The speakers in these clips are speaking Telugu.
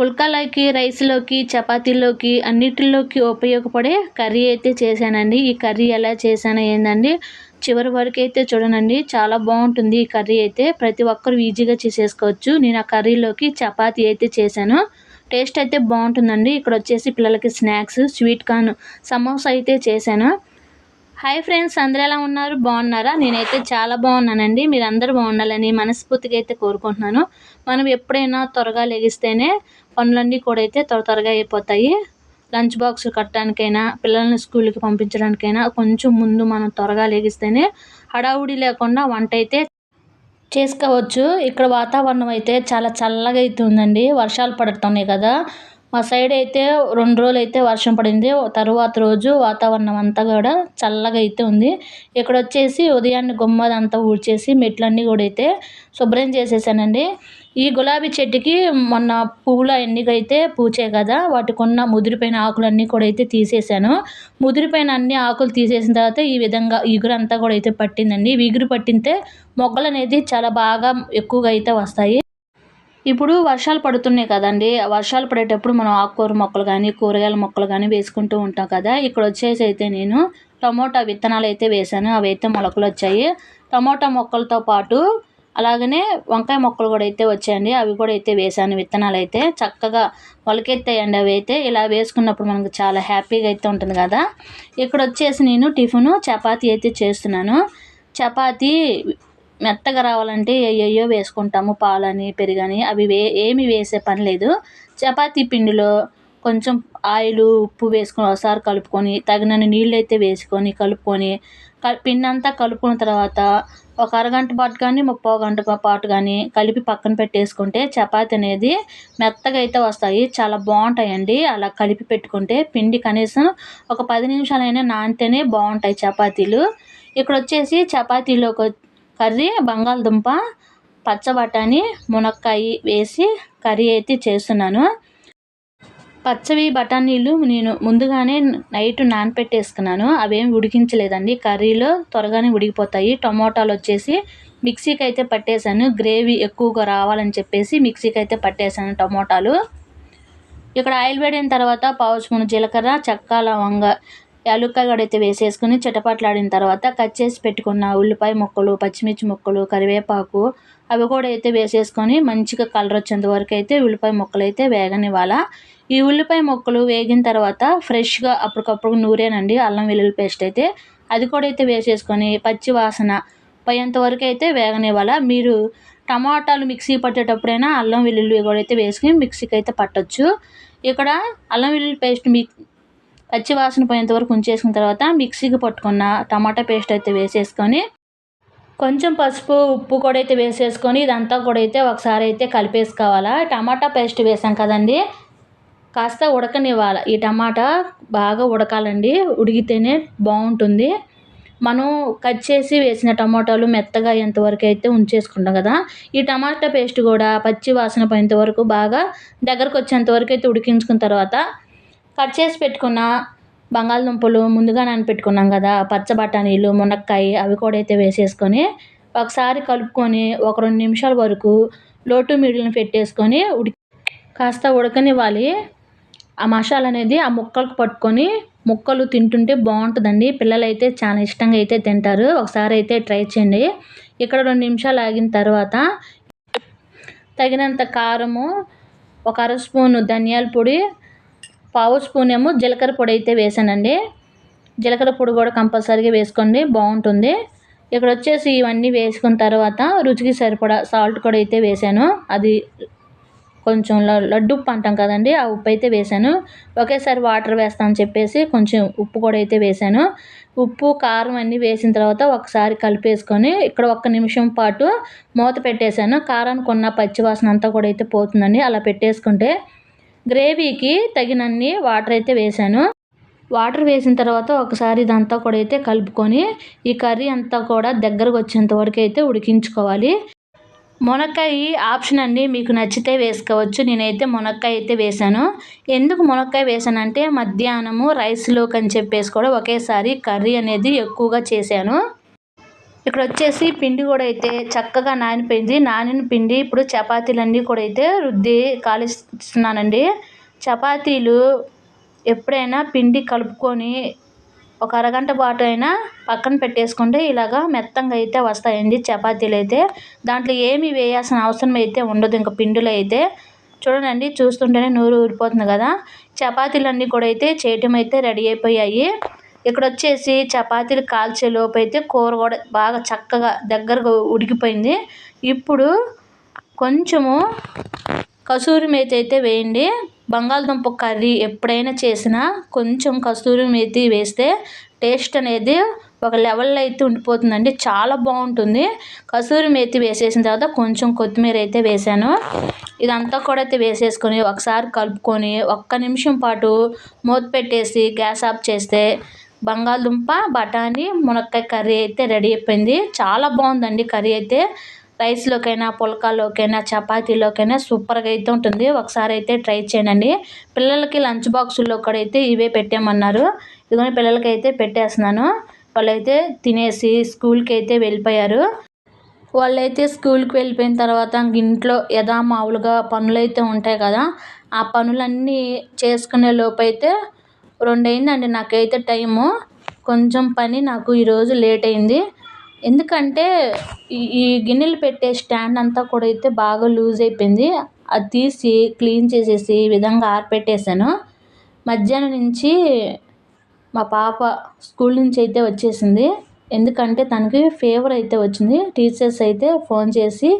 పుల్కాలోకి రైస్లోకి చపాతీలోకి అన్నిటిలోకి ఉపయోగపడే కర్రీ అయితే చేశానండి. ఈ కర్రీ ఎలా చేశాను ఏందండి? చివరి వరకు అయితే చూడనండి. చాలా బాగుంటుంది ఈ కర్రీ అయితే. ప్రతి ఒక్కరు ఈజీగా చేసేసుకోవచ్చు. నేను ఆ కర్రీలోకి చపాతీ అయితే చేశాను. టేస్ట్ అయితే బాగుంటుందండి. ఇక్కడ వచ్చేసి పిల్లలకి స్నాక్స్ స్వీట్ కార్న్ సమోసా అయితే చేశాను. హాయ్ ఫ్రెండ్స్ అందరూ ఎలా ఉన్నారు? బాగున్నారా? నేనైతే చాలా బాగున్నానండి. మీరు అందరూ బాగుండాలని మనస్ఫూర్తిగా అయితే కోరుకుంటున్నాను. మనం ఎప్పుడైనా త్వరగా లెగిస్తేనే పనులన్నీ కూడా అయితే త్వర త్వరగా అయిపోతాయి. లంచ్ బాక్స్ కట్టడానికైనా పిల్లల్ని స్కూల్కి పంపించడానికైనా కొంచెం ముందు మనం త్వరగా లెగిస్తేనే హడావుడి లేకుండా వంట అయితే చేసుకోవచ్చు. ఇక్కడ వాతావరణం అయితే చాలా చల్లగా అయితే ఉందండి. వర్షాలు పడుతున్నాయి కదా. మా సైడ్ అయితే రెండు రోజులు అయితే వర్షం పడింది. తరువాత రోజు వాతావరణం అంతా కూడా చల్లగా అయితే ఉంది. ఇక్కడ వచ్చేసి ఉదయాన్నే గుమ్మదంతా ఊడ్చేసి మెట్లన్నీ కూడా అయితే శుభ్రం చేసేసానండి. ఈ గులాబీ చెట్టుకి మొన్న పువ్వులు ఎన్నికైతే పూచే పూచాయి కదా వాటికి ఉన్న ముదిరిపోయిన ఆకులన్నీ కూడా అయితే తీసేసాను. ముదిరిపోయిన అన్ని ఆకులు తీసేసిన తర్వాత ఈ విధంగా ఇగురు అంతా కూడా అయితే పట్టిందండి. ఇగురు పట్టింటే మొగ్గలు అనేది చాలా బాగా ఎక్కువగా అయితే వస్తాయి. ఇప్పుడు వర్షాలు పడుతున్నాయి కదండి. వర్షాలు పడేటప్పుడు మనం ఆకుకూర మొక్కలు కానీ కూరగాయల మొక్కలు కానీ వేసుకుంటూ ఉంటాం కదా. ఇక్కడ వచ్చేసి అయితే నేను టమోటా విత్తనాలు అయితే వేసాను అవి అయితే మొలకలు వచ్చాయి. టమోటా మొక్కలతో పాటు అలాగనే వంకాయ మొక్కలు కూడా అయితే వచ్చాయండి. అవి కూడా అయితే వేసాను విత్తనాలు అయితే. చక్కగా మొలకెత్తాయండి అవి అయితే. ఇలా వేసుకున్నప్పుడు మనకు చాలా హ్యాపీగా అయితే ఉంటుంది కదా. ఇక్కడ వచ్చేసి నేను టిఫిన్ చపాతీ అయితే చేస్తున్నాను. చపాతీ మెత్తగా రావాలంటే ఏయో వేసుకుంటాము పాలని పెరుగని అవి వే ఏమి వేసే పని లేదు. చపాతీ పిండిలో కొంచెం ఆయిల్ ఉప్పు వేసుకొని ఒకసారి కలుపుకొని తగినన్ని నీళ్ళు అయితే వేసుకొని కలుపుకొని పిండి అంతా కలుపుకున్న తర్వాత ఒక అరగంట పాటు కానీ ముప్పై గంట పాటు కానీ కలిపి పక్కన పెట్టేసుకుంటే చపాతి అనేది మెత్తగా అయితే వస్తాయి. చాలా బాగుంటాయండి. అలా కలిపి పెట్టుకుంటే పిండి కనీసం ఒక పది నిమిషాలైనా నానితేనే బాగుంటాయి చపాతీలు. ఇక్కడ వచ్చేసి చపాతీలోకి కర్రీ బంగాళదుంప పచ్చ బఠానీ మునక్కాయ వేసి కర్రీ అయితే చేస్తున్నాను. పచ్చవి బఠానీలు నేను ముందుగానే నైట్ నానపెట్టేసుకున్నాను. అవేం ఉడికించలేదండి. కర్రీలో త్వరగానే ఉడికిపోతాయి. టమోటాలు వచ్చేసి మిక్సీకి అయితే పట్టేశాను. గ్రేవీ ఎక్కువగా రావాలని చెప్పేసి మిక్సీకి అయితే పట్టేశాను టమోటాలు. ఇక్కడ ఆయిల్ వేడిన తర్వాత పావు స్పూన్ జీలకర్ర చెక్క లవంగ యాలుక్కాయ కూడా అయితే వేసేసుకుని చిటపట్లాడిన తర్వాత కట్ చేసి పెట్టుకున్న ఉల్లిపాయ ముక్కలు పచ్చిమిర్చి ముక్కలు కరివేపాకు అవి కూడా అయితే వేసేసుకొని మంచిగా కలర్ వచ్చేంత వరకు అయితే ఉల్లిపాయ ముక్కలు అయితే వేగనివ్వాలా. ఈ ఉల్లిపాయ ముక్కలు వేగిన తర్వాత ఫ్రెష్గా అప్పటికప్పుడు నూరేనండి అల్లం వెల్లుల్లి పేస్ట్ అయితే. అది కూడా అయితే వేసేసుకొని పచ్చి వాసన పోయేంత వరకు అయితే వేగనివ్వాలా. మీరు టమాటాలు మిక్సీ పట్టేటప్పుడైనా అల్లం వెల్లుల్లి కూడా అయితే వేసుకుని మిక్సీకి అయితే పట్టొచ్చు. ఇక్కడ అల్లం వెల్లుల్లి పేస్ట్ మీ పచ్చి వాసన పోయేంత వరకు ఉంచేసుకున్న తర్వాత మిక్సీకి పట్టుకున్న టమాటా పేస్ట్ అయితే వేసేసుకొని కొంచెం పసుపు ఉప్పు కూడా అయితే వేసేసుకొని ఇదంతా కూడా అయితే ఒకసారి అయితే కలిపేసుకోవాలా. టమాటా పేస్ట్ వేసాం కదండి కాస్త ఉడకనివ్వాలి. ఈ టమాటా బాగా ఉడకాలండి ఉడికితేనే బాగుంటుంది. మనం కట్ చేసి వేసిన టమాటాలు మెత్తగా అయ్యేంతవరకు అయితే ఉంచేసుకుంటాం కదా. ఈ టమాటా పేస్ట్ కూడా పచ్చి వాసన పోయేంత వరకు బాగా దగ్గరకు వచ్చేంత వరకు అయితే ఉడికించుకున్న తర్వాత కట్ చేసి పెట్టుకున్న బంగాళదుంపలు ముందుగా నానపెట్టుకున్నాం కదా పచ్చ బఠానీలు మునక్కాయ అవి కూడా అయితే వేసేసుకొని ఒకసారి కలుపుకొని ఒక రెండు నిమిషాల వరకు లోటు మీడియం పెట్టేసుకొని ఉడికి కాస్త ఉడకనివ్వాలి. ఆ మసాలా అనేది ఆ ముక్కలకు పట్టుకొని ముక్కలు తింటుంటే బాగుంటుందండి. పిల్లలు అయితే చాలా ఇష్టంగా అయితే తింటారు. ఒకసారి అయితే ట్రై చేయండి. ఇక్కడ రెండు నిమిషాలు ఆగిన తర్వాత తగినంత కారము ఒక అర స్పూను ధనియాల పొడి పావు స్పూన్ ఏమో జీలకర్ర పొడి అయితే వేసానండి. జీలకర్ర పొడి కూడా కంపల్సరీగా వేసుకోండి బాగుంటుంది. ఇక్కడ వచ్చేసి ఇవన్నీ వేసుకున్న తర్వాత రుచికి సరిపడా సాల్ట్ కూడా అయితే వేసాను. అది కొంచెం లడ్డు ఉప్పు అంటాం కదండి ఆ ఉప్పు అయితే వేసాను. ఒకేసారి వాటర్ వేస్తాను చెప్పేసి కొంచెం ఉప్పు కూడా అయితే వేసాను. ఉప్పు కారం అన్నీ వేసిన తర్వాత ఒకసారి కలిపేసుకొని ఇక్కడ ఒక్క నిమిషం పాటు మూత పెట్టేశాను. కారానికి ఉన్న పచ్చివాసన అంతా కూడా అయితే పోతుందండి. అలా పెట్టేసుకుంటే గ్రేవీకి తగినన్ని వాటర్ అయితే వేసాను వాటర్ వేసిన తర్వాత ఒకసారి ఇదంతా కూడా అయితే కలుపుకొని ఈ కర్రీ అంతా కూడా దగ్గరకు వచ్చేంత వరకు అయితే ఉడికించుకోవాలి. మునక్కాయ ఆప్షన్ అండి మీకు నచ్చితే వేసుకోవచ్చు. నేనైతే మునక్కాయ అయితే వేసాను ఎందుకు మునక్కాయ వేసానంటే మధ్యాహ్నము రైస్లోకి అని చెప్పేసి కూడా ఒకేసారి కర్రీ అనేది ఎక్కువగా చేశాను. ఇక్కడ వచ్చేసి పిండి కూడా అయితే చక్కగా నానిపోయింది. నానిన పిండి ఇప్పుడు చపాతీలన్నీ కూడా అయితే రుద్ది కాలిస్తున్నానండి చపాతీలు ఎప్పుడైనా పిండి కలుపుకొని ఒక అరగంట పాటు అయినా పక్కన పెట్టేసుకుంటే ఇలాగా మెత్తంగా అయితే వస్తాయండి చపాతీలు అయితే. దాంట్లో ఏమి వేయాల్సిన అవసరం అయితే ఉండదు ఇంకా పిండిలో అయితే. చూడండి చూస్తుంటేనే నూరు ఊరిపోతుంది కదా. చపాతీలన్నీ కూడా అయితే చేయటం అయితే రెడీ అయిపోయాయి. ఇక్కడ వచ్చేసి చపాతీలు కాల్చే లోపు అయితే కూర కూడా బాగా చక్కగా దగ్గరగా ఉడికిపోయింది. ఇప్పుడు కొంచెము కసూరి మేతి అయితే వేయండి. బంగాళదుంప కర్రీ ఎప్పుడైనా చేసినా కొంచెం కస్తూరి మేతి వేస్తే టేస్ట్ అనేది ఒక లెవెల్లో అయితే ఉండిపోతుందండి. చాలా బాగుంటుంది. కసూరి మేతి వేసేసిన తర్వాత కొంచెం కొత్తిమీర అయితే వేసాను ఇదంతా కూడా అయితే వేసేసుకొని ఒకసారి కలుపుకొని ఒక్క నిమిషం పాటు మూత పెట్టేసి గ్యాస్ ఆఫ్ చేస్తే బంగాళదుంప బఠానీ మునక్కాయ కర్రీ అయితే రెడీ అయిపోయింది. చాలా బాగుందండి కర్రీ అయితే. రైస్లోకైనా పుల్కాలోకైనా చపాతీలోకైనా సూపర్గా అయితే ఉంటుంది. ఒకసారి అయితే ట్రై చేయండి. పిల్లలకి లంచ్ బాక్సుల్లో కూడా అయితే ఇవే పెట్టామన్నారు ఇదిగోని పిల్లలకి అయితే పెట్టేస్తున్నాను. వాళ్ళైతే తినేసి స్కూల్కి అయితే వెళ్ళిపోయారు. వాళ్ళైతే స్కూల్కి వెళ్ళిపోయిన తర్వాత ఇంట్లో యథామావులుగా పనులు అయితే ఉంటాయి కదా. ఆ పనులన్నీ చేసుకునే లోపు అయితే నాకైతే టైము. కొంచెం పని నాకు ఈరోజు లేట్ అయింది ఎందుకంటే ఈ ఈ గిన్నెలు పెట్టే స్టాండ్ అంతా కూడా అయితే బాగా లూజ్ అయిపోయింది. అది తీసి క్లీన్ చేసేసి ఈ విధంగా ఆర్పెట్టేశాను. మధ్యాహ్నం నుంచి మా పాప స్కూల్ నుంచి అయితే వచ్చేసింది. ఎందుకంటే తనకి ఫీవర్ అయితే వచ్చింది. టీచర్స్ అయితే ఫోన్ చేసి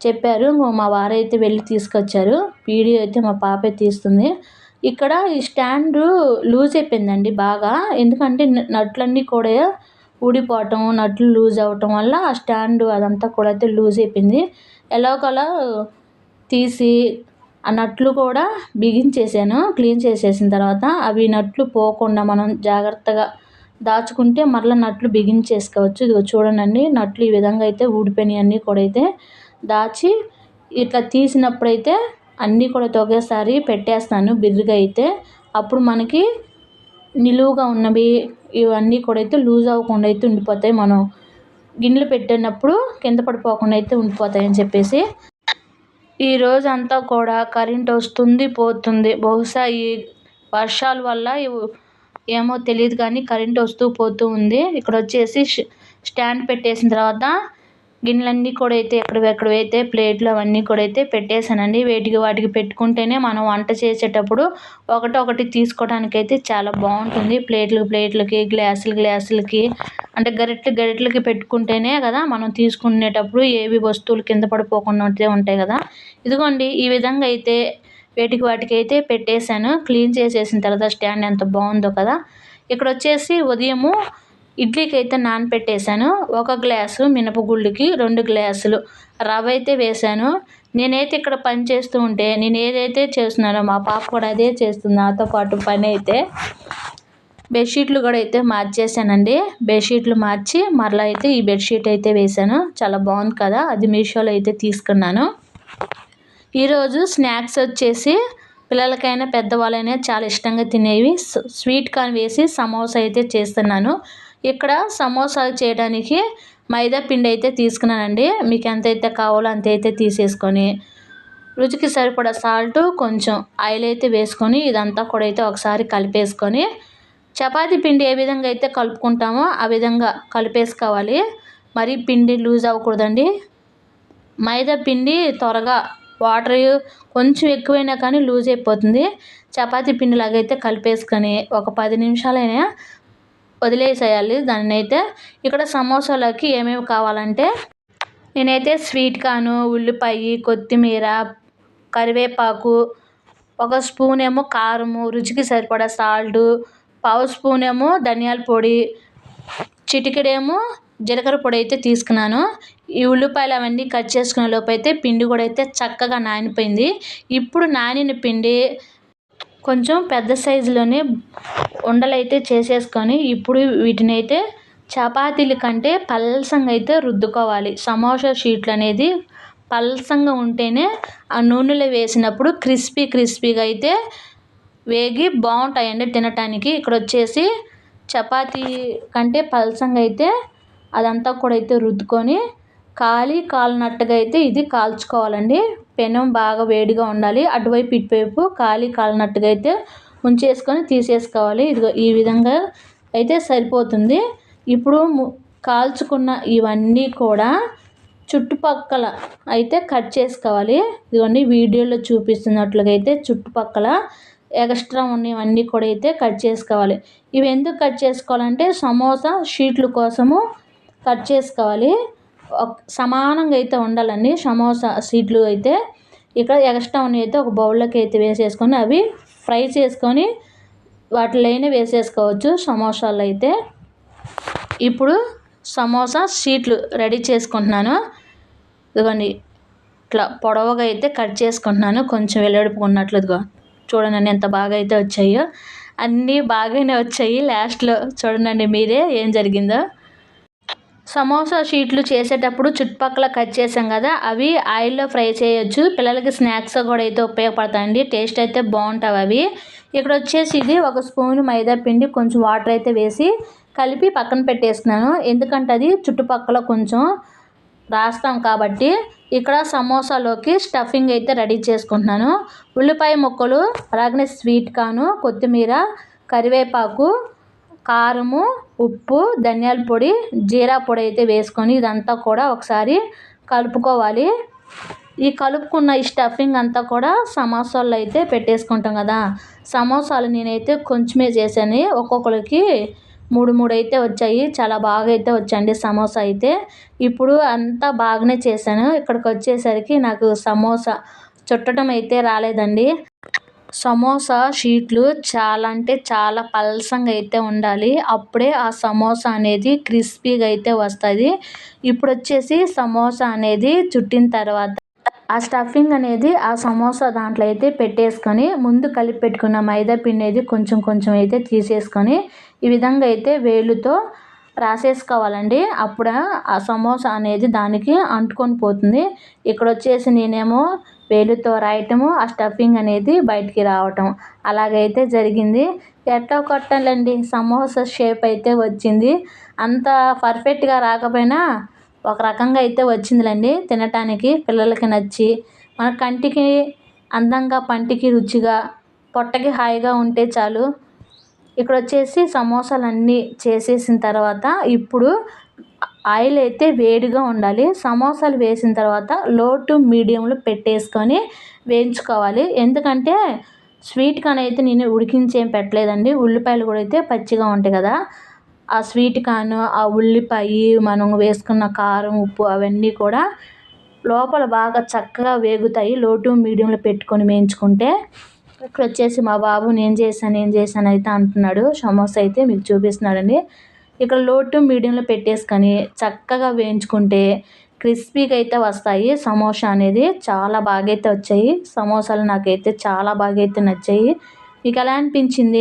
చెప్పారు మా వారైతే వెళ్ళి తీసుకొచ్చారు. వీడియో అయితే మా పాపే తీస్తుంది. ఇక్కడ ఈ స్టాండ్ లూజ్ అయిపోయిందండి బాగా. ఎందుకంటే నట్లన్నీ కూడా ఊడిపోవటం నట్లు లూజ్ అవ్వటం వల్ల ఆ స్టాండ్ అదంతా కూడా అయితే లూజ్ అయిపోయింది. ఎలాగోలా తీసి ఆ నట్లు కూడా బిగించేసాను క్లీన్ చేసేసిన తర్వాత. అవి నట్లు పోకుండా మనం జాగ్రత్తగా దాచుకుంటే మరలా నట్లు బిగించేసుకోవచ్చు. ఇదిగో చూడండి నట్లు ఈ విధంగా అయితే ఊడిపోయినాయి అన్నీ కూడా అయితే. దాచి ఇట్లా తీసినప్పుడైతే అన్నీ కూడా ఒకేసారి పెట్టేస్తాను బిర్రుగా అయితే. అప్పుడు మనకి నిలువుగా ఉన్నవి ఇవన్నీ కూడా అయితే లూజ్ అవ్వకుండా అయితే ఉండిపోతాయి. మనం గిన్నెలు పెట్టినప్పుడు కింద పడిపోకుండా అయితే ఉండిపోతాయని చెప్పేసి. ఈ రోజంతా కూడా కరెంట్ వస్తుంది పోతుంది. బహుశా ఈ వర్షాల వల్ల ఏమో తెలియదు కానీ కరెంట్ వస్తూ పోతూ ఉంది. ఇక్కడ వచ్చేసి స్టాండ్ పెట్టేసిన తర్వాత గిన్నెలన్నీ కూడా అయితే ఎక్కడెక్కడ ప్లేట్లు అవన్నీ కూడా అయితే పెట్టేశానండి. వేటికి వాటికి పెట్టుకుంటేనే మనం వంట చేసేటప్పుడు ఒకటి ఒకటి తీసుకోవడానికి అయితే చాలా బాగుంటుంది. ప్లేట్లు ప్లేట్లకి గ్లాసులు గ్లాసులకి అంటే గరిటెలు గరిటెలకి పెట్టుకుంటేనే కదా మనం తీసుకునేటప్పుడు ఏవి వస్తువులు కింద పడిపోకుండా ఉంటాయి కదా. ఇదిగోండి ఈ విధంగా అయితే వేటికి వాటికి అయితే పెట్టేశాను. క్లీన్ చేసేసిన తర్వాత స్టాండ్ ఎంత బాగుందో కదా. ఇక్కడ వచ్చేసి ఉదయము ఇడ్లీకి అయితే నానపెట్టేశాను. ఒక గ్లాసు మినపగుళ్ళుకి రెండు గ్లాసులు రవ్వ అయితే వేశాను. నేనైతే ఇక్కడ పని చేస్తూ ఉంటే నేను ఏదైతే చేస్తున్నానో మా పాప కూడా అదే చేస్తుంది. నాతో పాటు పని అయితే బెడ్షీట్లు కూడా అయితే మార్చేసానండి బెడ్షీట్లు మార్చి మరలా అయితే ఈ బెడ్షీట్ అయితే వేశాను. చాలా బాగుంది కదా అది మీషోలో అయితే తీసుకున్నాను. ఈరోజు స్నాక్స్ వచ్చేసి పిల్లలకైనా పెద్దవాళ్ళైనా చాలా ఇష్టంగా తినేవి. స్వీట్ కార్న్ వేసి సమోసా అయితే చేస్తున్నాను. ఇక్కడ సమోసాలు చేయడానికి మైదా పిండి అయితే తీసుకున్నానండి. మీకు ఎంత అయితే కావాలో అంత అయితే తీసేసుకొని రుచికి సరిపడా సాల్ట్ కొంచెం ఆయిల్ అయితే వేసుకొని ఇదంతా కూడా అయితే ఒకసారి కలిపేసుకొని చపాతీ పిండి ఏ విధంగా అయితే కలుపుకుంటామో ఆ విధంగా కలిపేసుకోవాలి. మరి పిండి లూజ్ అవ్వకూడదండి. మైదా పిండి త్వరగా వాటర్ కొంచెం ఎక్కువైనా కానీ లూజ్ అయిపోతుంది. చపాతీ పిండిలాగైతే కలిపేసుకొని ఒక పది నిమిషాలైనా వదిలేసేయాలి. దాన్ని అయితే ఇక్కడ సమోసాలకి ఏమేమి కావాలంటే నేనైతే స్వీట్ కాను ఉల్లిపాయ కొత్తిమీర కరివేపాకు ఒక స్పూన్ ఏమో కారము రుచికి సరిపడా సాల్ట్ పావు స్పూన్ ఏమో ధనియాల పొడి చిటికెడేమో జీలకర్ర పొడి అయితే తీసుకున్నాను. ఈ ఉల్లిపాయలు అవన్నీ కట్ చేసుకునే లోపు అయితే పిండి కూడా అయితే చక్కగా నానిపోయింది. ఇప్పుడు నానిన పిండి కొంచెం పెద్ద సైజులోనే ఉండలైతే చేసేసుకొని ఇప్పుడు వీటిని అయితే చపాతీల కంటే పల్సంగా అయితే రుద్దుకోవాలి. సమోసా షీట్లు అనేది పల్సంగా ఉంటేనే ఆ నూనెలో వేసినప్పుడు క్రిస్పీ క్రిస్పీగా అయితే వేగి బాగుంటాయండి తినటానికి. ఇక్కడ వచ్చేసి చపాతీ కంటే పల్సంగా అయితే అదంతా కూడా అయితే రుద్దుకొని కాలి కాలినట్టుగా అయితే ఇది కాల్చుకోవాలండి. పెనం బాగా వేడిగా ఉండాలి. అటువైపు ఇటువైపు కాలి కాలినట్టుగా అయితే ఉంచేసుకొని తీసేసుకోవాలి. ఇదిగో ఈ విధంగా అయితే సరిపోతుంది. ఇప్పుడు కాల్చుకున్న ఇవన్నీ కూడా చుట్టుపక్కల అయితే కట్ చేసుకోవాలి. ఇదిగోండి వీడియోలో చూపిస్తున్నట్లుగా అయితే చుట్టుపక్కల ఎక్స్ట్రా ఉన్నవన్నీ కూడా అయితే కట్ చేసుకోవాలి. ఇవి ఎందుకు కట్ చేసుకోవాలంటే సమోసా షీట్లు కోసము కట్ చేసుకోవాలి. సమానంగా అయితే ఉండాలండి. సమోసా సీడ్లు అయితే ఇక్కడ ఎక్స్ట్రా ఉన్నవి అయితే ఒక బౌల్లోకి అయితే వేసేసుకొని అవి ఫ్రై చేసుకొని వాటిలోనే వేసేసుకోవచ్చు సమోసాలు అయితే. ఇప్పుడు సమోసా షీట్లు రెడీ చేసుకుంటున్నాను. ఇదిగోండి ఇట్లా పొడవుగా అయితే కట్ చేసుకుంటున్నాను. కొంచెం వెల్లడిపు చూడండి ఎంత బాగా అయితే వచ్చాయో. అన్నీ బాగానే వచ్చాయి. లాస్ట్లో చూడండి మీరే ఏం జరిగిందో. సమోసా షీట్లు చేసేటప్పుడు చుట్టుపక్కల కట్ చేసాం కదా అవి ఆయిల్లో ఫ్రై చేయొచ్చు. పిల్లలకి స్నాక్స్ కూడా అయితే ఉపయోగపడతాయండి. టేస్ట్ అయితే బాగుంటాయి అవి. ఇక్కడ వచ్చేసి ఇది ఒక స్పూన్ మైదా పిండి కొంచెం వాటర్ అయితే వేసి కలిపి పక్కన పెట్టేస్తున్నాను ఎందుకంటే అది చుట్టుపక్కల కొంచెం రాస్తాం కాబట్టి ఇక్కడ సమోసాలోకి స్టఫింగ్ అయితే రెడీ చేసుకుంటున్నాను. ఉల్లిపాయ ముక్కలు అలాగనే స్వీట్ కాను కొత్తిమీర కరివేపాకు కారము ఉప్పు ధనియాల పొడి జీరా పొడి అయితే వేసుకొని ఇదంతా కూడా ఒకసారి కలుపుకోవాలి. ఈ కలుపుకున్న ఈ స్టఫింగ్ అంతా కూడా సమోసాల్లో అయితే పెట్టేసుకుంటాం కదా. సమోసాలు నేనైతే కొంచెమే చేశాను. ఒక్కొక్కరికి మూడు మూడు అయితే వచ్చాయి. చాలా బాగా అయితే వచ్చండి సమోసా అయితే. ఇప్పుడు అంతా బాగానే చేశాను. ఇక్కడికి వచ్చేసరికి నాకు సమోసా చుట్టడం అయితే రాలేదండి. సమోసా షీట్లు చాలా అంటే చాలా పలసంగా అయితే ఉండాలి. అప్పుడే ఆ సమోసా అనేది క్రిస్పీగా అయితే వస్తుంది. ఇప్పుడు వచ్చేసి సమోసా అనేది చుట్టిన తర్వాత ఆ స్టఫింగ్ అనేది ఆ సమోసా దాంట్లో అయితే పెట్టేసుకొని ముందు కలిపి పెట్టుకున్న మైదా పిండి కొంచెం కొంచెం అయితే తీసేసుకొని ఈ విధంగా అయితే వేలుతో రాసేసుకోవాలండి. అప్పుడు ఆ సమోసా అనేది దానికి అంటుకొని పోతుంది. ఇక్కడ వచ్చేసి నేనేమో వేలుతో రాయటము ఆ స్టఫింగ్ అనేది బయటికి రావటం. అలాగైతే జరిగింది. ఎట్లా కొట్టాలండి? సమోసా షేప్ అయితే వచ్చింది. అంత పర్ఫెక్ట్గా రాకపోయినా ఒక రకంగా అయితే వచ్చిందిలేండి తినటానికి పిల్లలకి నచ్చి. మన కంటికి అందంగా పంటికి రుచిగా పొట్టకి హాయిగా ఉంటే చాలు. ఇక్కడ వచ్చేసి సమోసాలు అన్నీ చేసేసిన తర్వాత ఇప్పుడు ఆయిల్ అయితే వేడిగా ఉండాలి. సమోసాలు వేసిన తర్వాత లో టు మీడియంలో పెట్టేసుకొని వేయించుకోవాలి. ఎందుకంటే స్వీట్ కాన్ అయితే నేను ఉడికించేం పెట్టలేదండి. ఉల్లిపాయలు కూడా అయితే పచ్చిగా ఉంటాయి కదా. ఆ స్వీట్ కాను ఆ ఉల్లిపాయ మనం వేసుకున్న కారం ఉప్పు అవన్నీ కూడా లోపల బాగా చక్కగా వేగుతాయి. లో టు మీడియంలో పెట్టుకొని వేయించుకుంటే ఇక్కడ వచ్చేసి మా బాబు నేను చేశాను ఏం చేశాను అయితే అంటున్నాడు. సమోసా అయితే మీకు చూపిస్తున్నాడండి. ఇక్కడ లోటు మీడియంలో పెట్టేసుకొని చక్కగా వేయించుకుంటే క్రిస్పీగా అయితే వస్తాయి. సమోసా అనేది చాలా బాగా అయితే వచ్చాయి. సమోసాలు నాకైతే చాలా బాగా అయితే నచ్చాయి. మీకు ఎలా అనిపించింది?